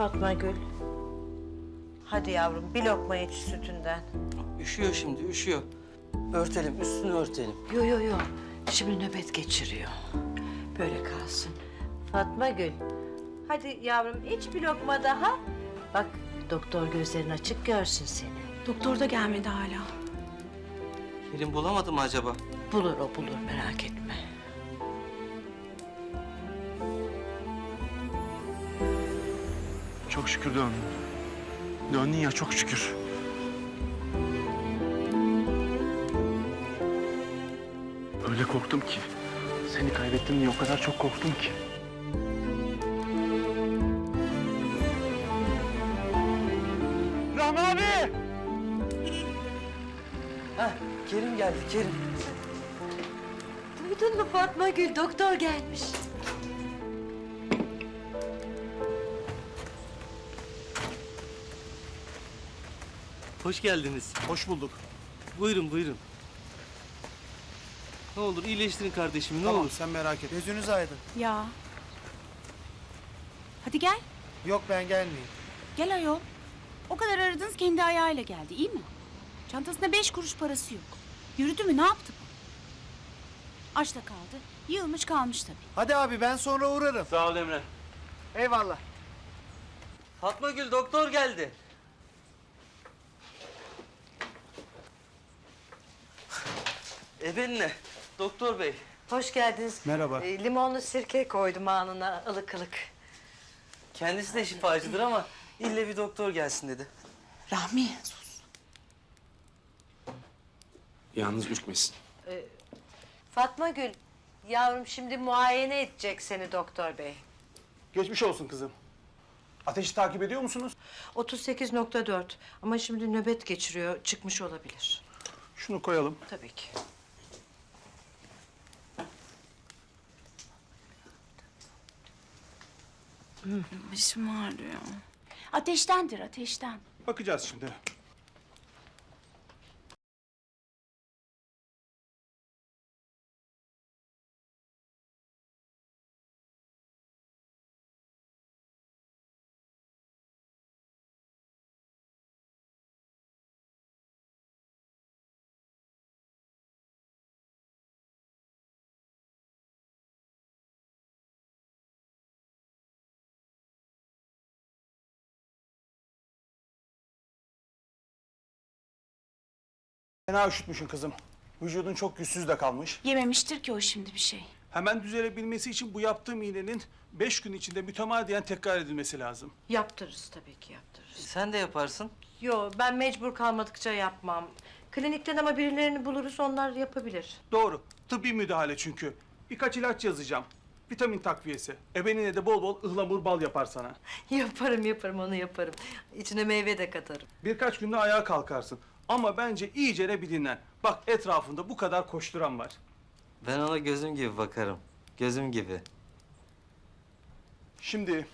Fatma Gül. Hadi yavrum bir lokma iç sütünden. Üşüyor şimdi, üşüyor. Örtelim, üstünü örtelim. Yo yo yo. Şimdi nöbet geçiriyor. Böyle kalsın. Fatma Gül. Hadi yavrum iç bir lokma daha. Bak doktor gözlerin açık görsün seni. Doktor da gelmedi hala. Kerim bulamadı mı acaba? Bulur o bulur merak etme. Çok şükür döndün. Döndün ya çok şükür. Öyle korktum ki. Seni kaybettim diye o kadar çok korktum ki. Rahmi abi! Heh, Kerim geldi, Kerim. Duydun mu Fatma Gül doktor gelmiş. Hoş geldiniz. Hoş bulduk. Buyurun, buyurun. Ne olur iyileştirin kardeşimi, ne Tamam olur. sen merak etme. Gözünüz aydın. Ya. Hadi gel. Yok ben gelmeyeyim. Gel ayol. O kadar aradınız kendi ayağıyla geldi iyi mi? Çantasında beş kuruş parası yok. Yürüdü mü ne yaptı bu? Açta kaldı. Yığılmış kalmış tabii. Hadi abi ben sonra uğrarım. Sağ ol Emre. Eyvallah. Fatma Gül, doktor geldi. Ebenle, doktor bey. Hoş geldiniz. Merhaba. Ee, limonlu sirke koydum anına ılık ılık. Kendisi de şifacıdır ama ille bir doktor gelsin dedi. Rahmi. Yalnız ürkmesin. Fatma Gül yavrum şimdi muayene edecek seni doktor bey. Geçmiş olsun kızım. Ateşi takip ediyor musunuz? 38.4 ama şimdi nöbet geçiriyor çıkmış olabilir. Şunu koyalım. Tabii ki. Başım ağrıyor. Ateştendir ateşten. Bakacağız şimdi. Fena üşütmüşsün kızım. Vücudun çok güçsüz de kalmış. Yememiştir ki o şimdi bir şey. Hemen düzelebilmesi için bu yaptığım iğnenin beş gün içinde mütemadiyen tekrar edilmesi lazım. Yaptırırız tabii ki yaptırırız. Sen de yaparsın. Yo ben mecbur kalmadıkça yapmam. Klinikten ama birilerini buluruz onlar yapabilir. Doğru. Tıbbi müdahale çünkü. Birkaç ilaç yazacağım. Vitamin takviyesi. Ebenine de bol bol ıhlamur bal yapar sana. yaparım yaparım onu yaparım. İçine meyve de katarım. Birkaç günde ayağa kalkarsın. Ama bence iyicene bir dinlen. Bak etrafında bu kadar koşturan var. Ben ona gözüm gibi bakarım. Gözüm gibi. Şimdi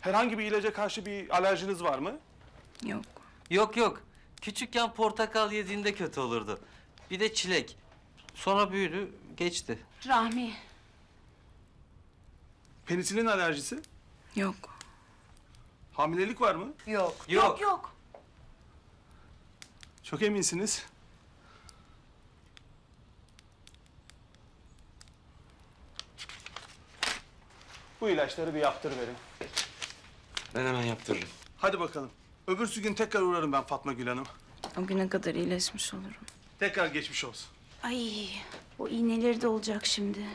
herhangi bir ilaca karşı bir alerjiniz var mı? Yok. Yok yok. Küçükken portakal yediğinde kötü olurdu. Bir de çilek. Sonra büyüdü, geçti. Rahmi. Penisilin alerjisi? Yok. Hamilelik var mı? Yok. Yok yok. Çok eminsiniz. Bu ilaçları bir yaptır verin. Ben hemen yaptırırım. Hadi bakalım. Öbürsü gün tekrar uğrarım ben Fatma Gül Hanım. O güne kadar iyileşmiş olurum. Tekrar geçmiş olsun. Ay o iğneleri de olacak şimdi.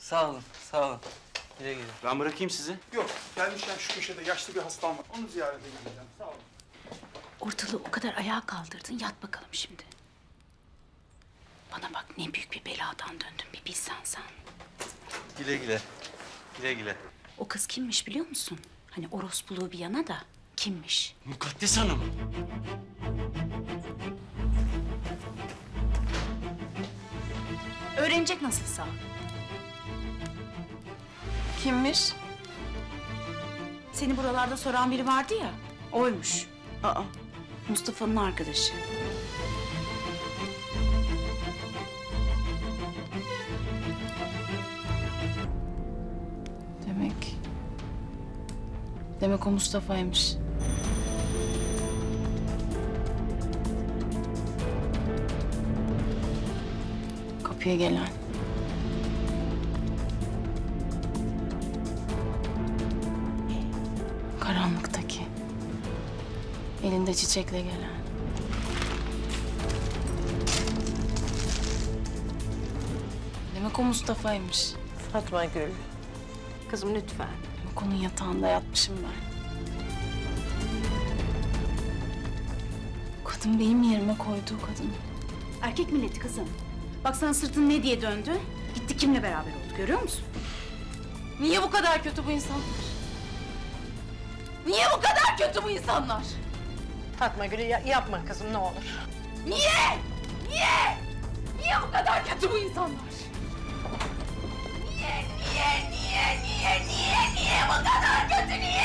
Sağ olun, sağ olun. Güle güle. Ben bırakayım sizi. Yok, gelmişken şu köşede yaşlı bir hastam var. Onu ziyarete gideceğim. Ortalığı o kadar ayağa kaldırdın yat bakalım şimdi. Bana bak ne büyük bir beladan döndün bir bilsen sen. Güle güle. Güle güle. O kız kimmiş biliyor musun? Hani orospuluğu bir yana da kimmiş? Mukaddes Hanım. Öğrenecek nasılsa. Kimmiş? Seni buralarda soran biri vardı ya. Oymuş. Aa. Mustafa'nın arkadaşı. Demek Demek o Mustafa'ymış. Kapıya gelen. Karanlıktaki. Elinde çiçekle gelen. Demek o Mustafa'ymış. Fatma Gül. Kızım lütfen. Demek onun yatağında yatmışım ben. Kadın benim yerime koyduğu kadın. Erkek milleti kızım. Baksana sırtın ne diye döndü. Gitti kimle beraber oldu görüyor musun? Niye bu kadar kötü bu insanlar? Niye bu kadar kötü bu insanlar? Fatma Gül ya- yapma kızım ne olur. Niye? Niye? Niye bu kadar kötü bu insanlar? Niye, niye, niye, niye, niye, niye bu kadar kötü niye?